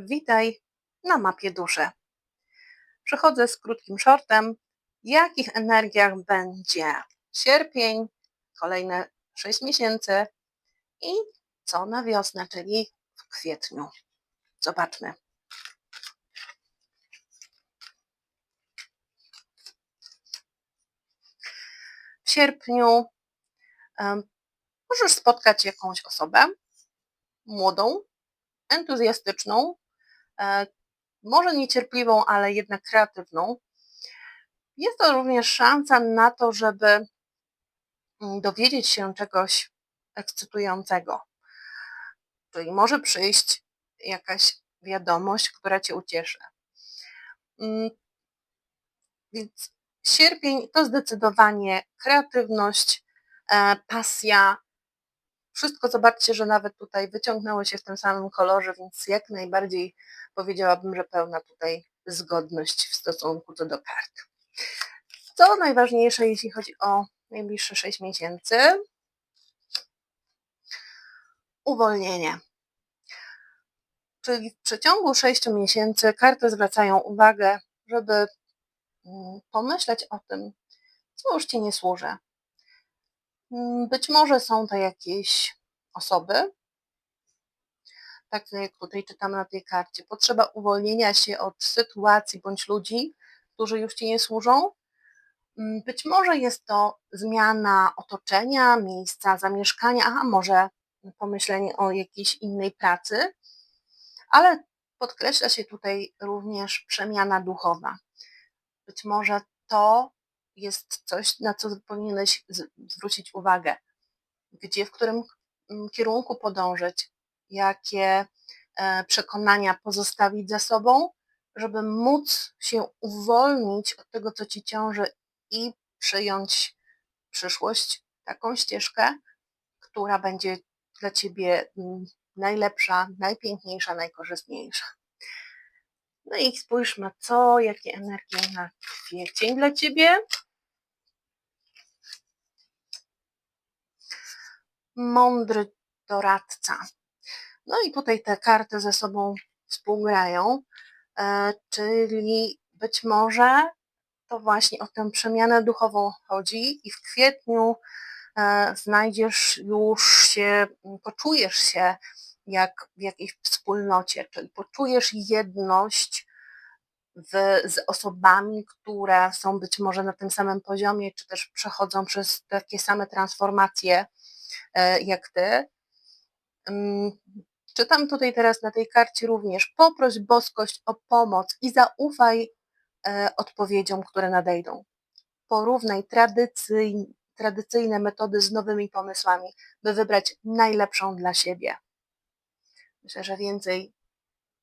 Witaj na mapie duszy. Przychodzę z krótkim shortem, jakich energiach będzie sierpień, kolejne 6 miesięcy i co na wiosnę, czyli w kwietniu. Zobaczmy. W sierpniu em, możesz spotkać jakąś osobę młodą, entuzjastyczną, może niecierpliwą, ale jednak kreatywną. Jest to również szansa na to, żeby mm, dowiedzieć się czegoś ekscytującego. Czyli może przyjść jakaś wiadomość, która cię ucieszy. Mm, Więc sierpień to zdecydowanie kreatywność, e, pasja. Wszystko zobaczcie, że nawet tutaj wyciągnęło się w tym samym kolorze, więc jak najbardziej powiedziałabym, że pełna tutaj zgodność w stosunku co do kart. Co najważniejsze, jeśli chodzi o najbliższe 6 miesięcy? Uwolnienie. Czyli w przeciągu 6 miesięcy karty zwracają uwagę, żeby mm, pomyśleć o tym, co już ci nie służy. Mm, Być może są to jakieś osoby, tak jak tutaj czytamy na tej karcie, potrzeba uwolnienia się od sytuacji bądź ludzi, którzy już ci nie służą. Mm, Być może jest to zmiana otoczenia, miejsca zamieszkania, a może pomyślenie o jakiejś innej pracy, ale podkreśla się tutaj również przemiana duchowa. Być może to jest coś, na co powinieneś zwrócić uwagę, gdzie, w którym mm, kierunku podążyć, jakie e, przekonania pozostawić za sobą, żeby móc się uwolnić od tego, co ci ciąży i przyjąć przyszłość, taką ścieżkę, która będzie dla ciebie mm, najlepsza, najpiękniejsza, najkorzystniejsza. No i spójrzmy, co, jakie energie na kwiecień dla ciebie. Mądry doradca. No i tutaj te karty ze sobą współgrają, e, czyli być może to właśnie o tę przemianę duchową chodzi i w kwietniu e, znajdziesz już się, poczujesz się jak w jakiejś wspólnocie, czyli poczujesz jedność w, z osobami, które są być może na tym samym poziomie, czy też przechodzą przez takie same transformacje jak ty. Czytam tutaj teraz na tej karcie również poproś boskość o pomoc i zaufaj e, odpowiedziom, które nadejdą. Porównaj tradycyj, tradycyjne metody z nowymi pomysłami, by wybrać najlepszą dla siebie. Myślę, że więcej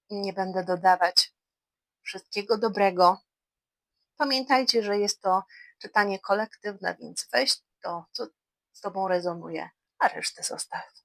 nie będę dodawać. Wszystkiego dobrego. Pamiętajcie, że jest to czytanie kolektywne, więc weź to, co z Tobą rezonuje, a resztę zostaw.